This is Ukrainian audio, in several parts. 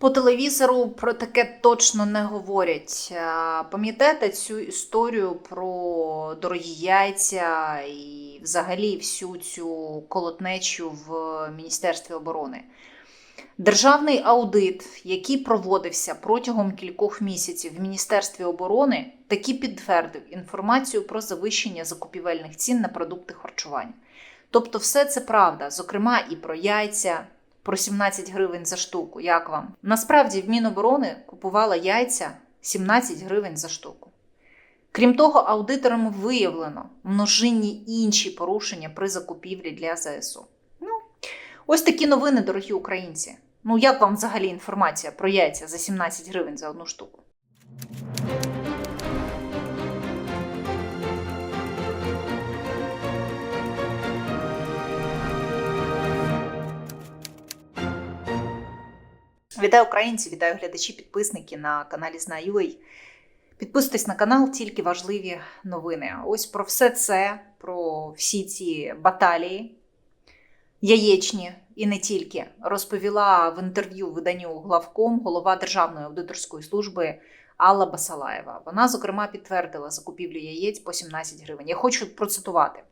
По телевізору про таке точно не говорять. Пам'ятаєте цю історію про дорогі яйця і взагалі всю цю колотнечу в Міністерстві оборони? Державний аудит, який проводився протягом кількох місяців в Міністерстві оборони, таки підтвердив інформацію про завищення закупівельних цін на продукти харчування. Тобто, все це правда, зокрема і про яйця, про 17 гривень за штуку. Як вам? Насправді в Міноборони купувала яйця 17 гривень за штуку. Крім того, аудиторами виявлено множинні інші порушення при закупівлі для ЗСУ. Ну, ось такі новини, дорогі українці. Ну, як вам взагалі інформація про яйця за 17 гривень за одну штуку? Вітаю українці, вітаю глядачі, підписники на каналі Знаю.ua. Підписуйтесь на канал, тільки важливі новини. Ось про все це, про всі ці баталії, яєчні і не тільки, розповіла в інтерв'ю виданню главком голова Державної аудиторської служби Алла Басалаєва. Вона, зокрема, підтвердила закупівлю яєць по 17 гривень. Я хочу процитувати.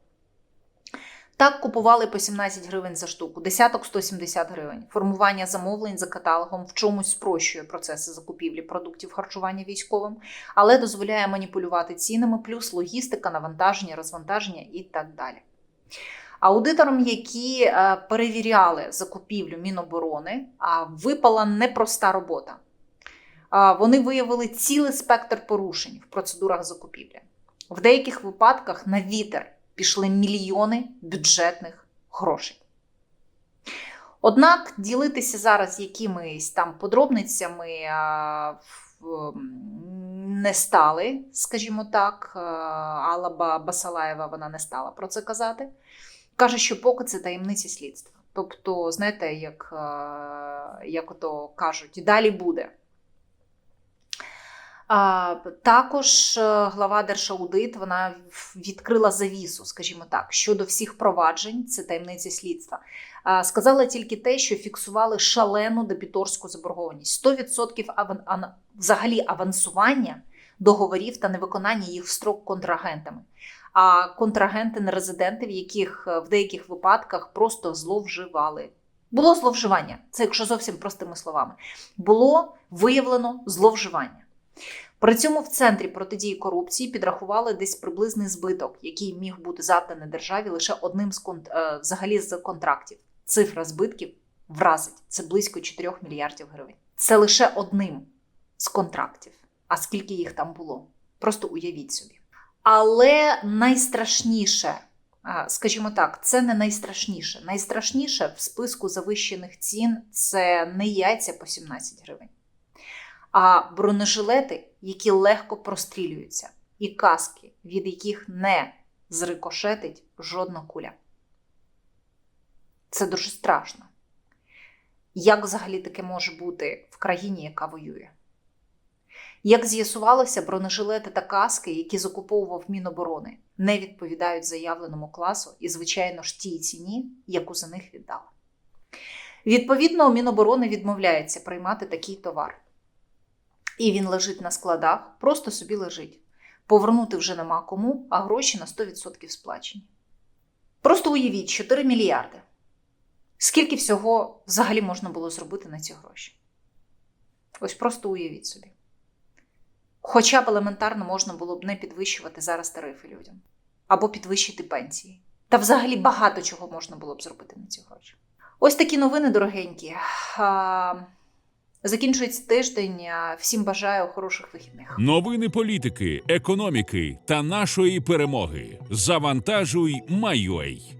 Так купували по 17 гривень за штуку, десяток 170 гривень. Формування замовлень за каталогом в чомусь спрощує процеси закупівлі продуктів харчування військовим, але дозволяє маніпулювати цінами, плюс логістика, навантаження, розвантаження і так далі. Аудиторам, які е, перевіряли закупівлю Міноборони, випала непроста робота. Вони виявили цілий спектр порушень в процедурах закупівлі. В деяких випадках на вітер пішли мільйони бюджетних грошей. Однак ділитися зараз якимись там подробницями не стали, скажімо так. Алла Басалаєва вона не стала про це казати. Каже, що поки це таємниці слідства. Тобто, знаєте, як, як ото кажуть, далі буде. Також е, глава Держаудит вона відкрила завісу, скажімо так, щодо всіх проваджень, це таємниці слідства. Сказала тільки те, що фіксували шалену дебіторську заборгованість. 100% аван, ан- взагалі авансування договорів та невиконання їх в строк контрагентами. А контрагенти нерезиденти, в яких е, в деяких випадках просто зловживали. Було зловживання, це якщо зовсім простими словами. Було виявлено зловживання. При цьому в центрі протидії корупції підрахували десь приблизний збиток, який міг бути завданий державі лише одним з кон- е, взагалі з контрактів. Цифра збитків вразить це близько 4 мільярдів гривень. Це лише одним з контрактів. А скільки їх там було? Просто уявіть собі. Але найстрашніше, скажімо так, це не найстрашніше. Найстрашніше в списку завищених цін це не яйця по 17 гривень, а бронежилети, які легко прострілюються, і каски, від яких не зрикошетить жодна куля. Це дуже страшно. Як взагалі таке може бути в країні, яка воює? Як з'ясувалося, бронежилети та каски, які закуповував Міноборони, не відповідають заявленому класу і, звичайно ж, тій ціні, яку за них віддали. Відповідно, Міноборони відмовляється приймати такий товар. І він лежить на складах, просто собі лежить. Повернути вже нема кому, а гроші на 100% сплачені. Просто уявіть 4 мільярди. Скільки всього взагалі можна було зробити на ці гроші? Ось просто уявіть собі. Хоча б елементарно можна було б не підвищувати зараз тарифи людям або підвищити пенсії. Та взагалі багато чого можна було б зробити на ці гроші. Ось такі новини, дорогенькі. Закінчується тиждень. Всім бажаю хороших вихідних. Новини політики, економіки та нашої перемоги. Завантажуй, майой.